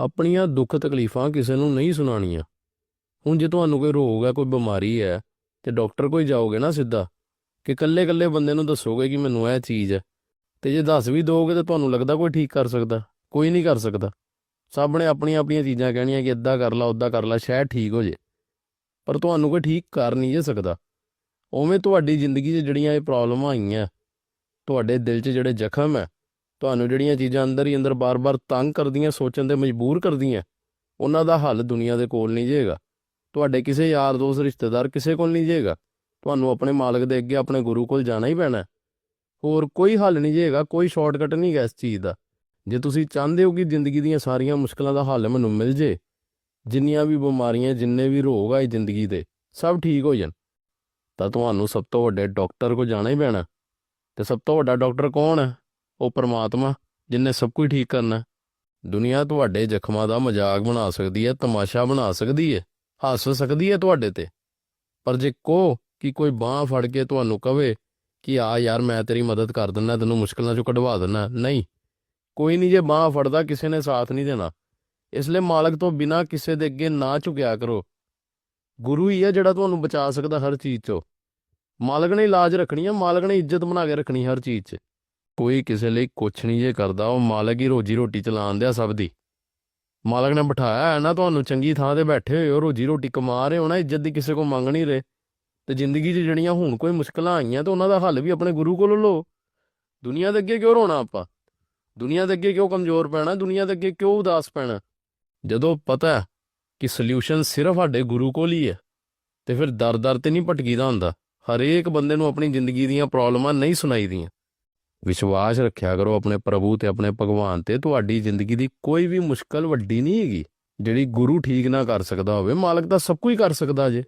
ਆਪਣੀਆਂ ਦੁੱਖ ਤਕਲੀਫਾਂ ਕਿਸੇ ਨੂੰ ਨਹੀਂ ਸੁਣਾਉਣੀਆਂ। ਹੁਣ ਜੇ ਤੁਹਾਨੂੰ ਕੋਈ ਰੋਗ ਹੈ ਕੋਈ ਬਿਮਾਰੀ ਹੈ, ਤੇ ਡਾਕਟਰ ਕੋਈ ਜਾਓਗੇ ਨਾ ਸਿੱਧਾ, ਕਿ ਕੱਲੇ-ਕੱਲੇ ਬੰਦੇ ਨੂੰ ਦੱਸੋਗੇ ਕਿ ਮੈਨੂੰ ਇਹ ਚੀਜ਼ ਹੈ, ਤੇ ਜੇ ਦੱਸ ਵੀ ਦੋਗੇ ਤਾਂ ਤੁਹਾਨੂੰ ਲੱਗਦਾ ਕੋਈ ਠੀਕ ਕਰ ਸਕਦਾ, ਕੋਈ ਨਹੀਂ ਕਰ ਸਕਦਾ। ਸਭ ਨੇ ਆਪਣੀਆਂ ਆਪਣੀਆਂ ਚੀਜ਼ਾਂ ਕਹਿਣੀਆਂ ਕਿ ਇੱਦਾਂ ਕਰ ਲਾ ਉੱਦਾਂ ਕਰ ਲਾ, ਸ਼ਾਇਦ ਠੀਕ ਹੋ ਜੇ, ਪਰ ਤੁਹਾਨੂੰ ਕੋਈ ਠੀਕ ਕਰ ਨਹੀਂ ਜੇ ਸਕਦਾ। ਉਵੇਂ ਤੁਹਾਡੀ ਜ਼ਿੰਦਗੀ 'ਚ ਜਿਹੜੀਆਂ ਇਹ ਪ੍ਰੋਬਲਮਾਂ ਆਈਆਂ, ਤੁਹਾਡੇ ਦਿਲ 'ਚ ਜਿਹੜੇ ਜ਼ਖਮ ਹੈ ਤੁਹਾਨੂੰ ਜਿਹੜੀਆਂ ਚੀਜ਼ਾਂ ਅੰਦਰ ਹੀ ਅੰਦਰ ਬਾਰ-ਬਾਰ ਤੰਗ ਕਰਦੀਆਂ, ਸੋਚਣ ਤੇ ਮਜਬੂਰ ਕਰਦੀਆਂ, ਉਹਨਾਂ ਦਾ ਹੱਲ ਦੁਨੀਆ ਦੇ ਕੋਲ ਨਹੀਂ ਜੇਗਾ। ਤੁਹਾਡੇ ਕਿਸੇ ਯਾਰ ਦੋਸਤ, ਰਿਸ਼ਤੇਦਾਰ ਕਿਸੇ ਕੋਲ ਨਹੀਂ ਜੇਗਾ। ਤੁਹਾਨੂੰ ਆਪਣੇ ਮਾਲਕ ਦੇ ਅੱਗੇ ਆਪਣੇ ਗੁਰੂ ਕੋਲ ਜਾਣਾ ਹੀ ਪੈਣਾ। ਹੋਰ ਕੋਈ ਹੱਲ ਨਹੀਂ ਜੇਗਾ, ਕੋਈ ਸ਼ਾਰਟਕਟ ਨਹੀਂ ਹੈ ਇਸ ਚੀਜ਼ ਦਾ। ਜੇ ਤੁਸੀਂ ਚਾਹੁੰਦੇ ਹੋ ਕਿ ਜ਼ਿੰਦਗੀ ਦੀਆਂ ਸਾਰੀਆਂ ਮੁਸ਼ਕਲਾਂ ਦਾ ਹੱਲ ਮੈਨੂੰ ਮਿਲ ਜੇ, ਜਿੰਨੀਆਂ ਵੀ ਬਿਮਾਰੀਆਂ, ਜਿੰਨੇ ਵੀ ਰੋਗ ਆਏ ਜ਼ਿੰਦਗੀ ਦੇ, ਸਭ ਠੀਕ ਹੋ ਜਾਣ, ਤਾਂ ਤੁਹਾਨੂੰ ਸਭ ਤੋਂ ਵੱਡੇ ਡਾਕਟਰ ਕੋਲ ਜਾਣਾ ਹੀ ਪੈਣਾ। ਤੇ ਸਭ ਤੋਂ ਵੱਡਾ ਡਾਕਟਰ ਕੌਣ ਹੈ? ਉਹ ਪਰਮਾਤਮਾ, ਜਿਨੇ ਸਭ ਕੁਝ ਠੀਕ ਕਰਨਾ ਦੁਨੀਆ ਤੁਹਾਡੇ ਜ਼ਖਮਾਂ ਦਾ ਮਜ਼ਾਕ ਬਣਾ ਸਕਦੀ ਹੈ, ਤਮਾਸ਼ਾ ਬਣਾ ਸਕਦੀ ਹੈ, ਹੱਸ ਸਕਦੀ ਹੈ ਤੁਹਾਡੇ ਤੇ। ਪਰ ਜੇ ਕੋ ਕਿ ਕੋਈ ਬਾਹ ਫੜ ਕੇ ਤੁਹਾਨੂੰ ਕਵੇ ਕਿ ਆ ਯਾਰ ਮੈਂ ਤੇਰੀ ਮਦਦ ਕਰ ਦਿੰਦਾ, ਤੈਨੂੰ ਮੁਸ਼ਕਲਾਂ ਚੋਂ ਕਢਵਾ ਦਿੰਦਾ, ਨਹੀਂ। ਕੋਈ ਨਹੀਂ, ਜੇ ਬਾਹ ਫੜਦਾ ਕਿਸੇ ਨੇ ਸਾਥ ਨਹੀਂ ਦੇਣਾ। ਇਸ ਲਈ ਮਾਲਕ ਤੋਂ ਬਿਨਾ ਕਿਸੇ ਦੇ ਅੱਗੇ ਨਾ ਝੁਕਿਆ ਕਰੋ। ਗੁਰੂ ਹੀ ਹੈ ਜਿਹੜਾ ਤੁਹਾਨੂੰ ਬਚਾ ਸਕਦਾ ਹਰ ਚੀਜ਼ ਤੋਂ ਮਾਲਕ ਨੇ ਇਲਾਜ ਰੱਖਣੀ ਹੈ ਮਾਲਕ ਨੇ ਇੱਜ਼ਤ ਬਣਾ ਕੇ ਰੱਖਣੀ ਹਰ ਚੀਜ਼ 'ਚ। ਕੋਈ ਕਿਸੇ ਲਈ ਕੁਛ ਨਹੀਂ ਜੇ ਕਰਦਾ, ਉਹ ਮਾਲਕ ਹੀ ਰੋਜੀ ਰੋਟੀ ਚਲਾਉਣ ਦਿਆ ਸਭ ਦੀ। ਮਾਲਕ ਨੇ ਬਿਠਾਇਆ ਹੈ ਨਾ ਤੁਹਾਨੂੰ ਚੰਗੀ ਥਾਂ ਤੇ ਬੈਠੇ ਹੋਏ ਹੋ ਰੋਜੀ ਰੋਟੀ ਕਮਾ ਰਹੇ ਹੋ ਨਾ, ਇੱਜ਼ਤ ਦੀ ਕਿਸੇ ਕੋ ਮੰਗ ਨਹੀਂ ਰਹੇ। ਤੇ ਜ਼ਿੰਦਗੀ 'ਚ ਜਿਹੜੀਆਂ ਹੁਣ ਕੋਈ ਮੁਸ਼ਕਲਾਂ ਆਈਆਂ, ਤੇ ਉਹਨਾਂ ਦਾ ਹੱਲ ਵੀ ਆਪਣੇ ਗੁਰੂ ਕੋਲੋਂ ਲਓ। ਦੁਨੀਆ ਦੇ ਅੱਗੇ ਕਿਉਂ ਰੋਣਾ ਆਪਾਂ? ਦੁਨੀਆ ਦੇ ਅੱਗੇ ਕਿਉਂ ਕਮਜ਼ੋਰ ਪੈਣਾ? ਦੁਨੀਆ ਦੇ ਅੱਗੇ ਕਿਉਂ ਉਦਾਸ ਪੈਣਾ? ਜਦੋਂ ਪਤਾ ਕਿ ਸੋਲੂਸ਼ਨ ਸਿਰਫ ਸਾਡੇ ਗੁਰੂ ਕੋਲ ਹੀ ਹੈ, ਤੇ ਫਿਰ ਦਰ-ਦਰ ਤੇ ਨਹੀਂ ਭਟਕੀਦਾ ਹੁੰਦਾ। ਹਰੇਕ ਬੰਦੇ ਨੂੰ ਆਪਣੀ ਜ਼ਿੰਦਗੀ ਦੀਆਂ ਪ੍ਰੋਬਲਮਾਂ ਨਹੀਂ ਸੁਣਾਈਦੀਆਂ। ਵਿਸ਼ਵਾਸ ਰੱਖਿਆ ਕਰੋ ਆਪਣੇ ਪ੍ਰਭੂ ਤੇ ਆਪਣੇ ਭਗਵਾਨ ਤੇ, ਤੁਹਾਡੀ ਜ਼ਿੰਦਗੀ ਦੀ ਕੋਈ ਵੀ ਮੁਸ਼ਕਲ ਵੱਡੀ ਨਹੀਂ ਹੈਗੀ। ਜਿਹੜੀ ਗੁਰੂ ਠੀਕ ਨਾ ਕਰ ਸਕਦਾ ਹੋਵੇ, ਮਾਲਕ ਤਾਂ ਸਭ ਕੁਝ ਕਰ ਸਕਦਾ ਜੇ।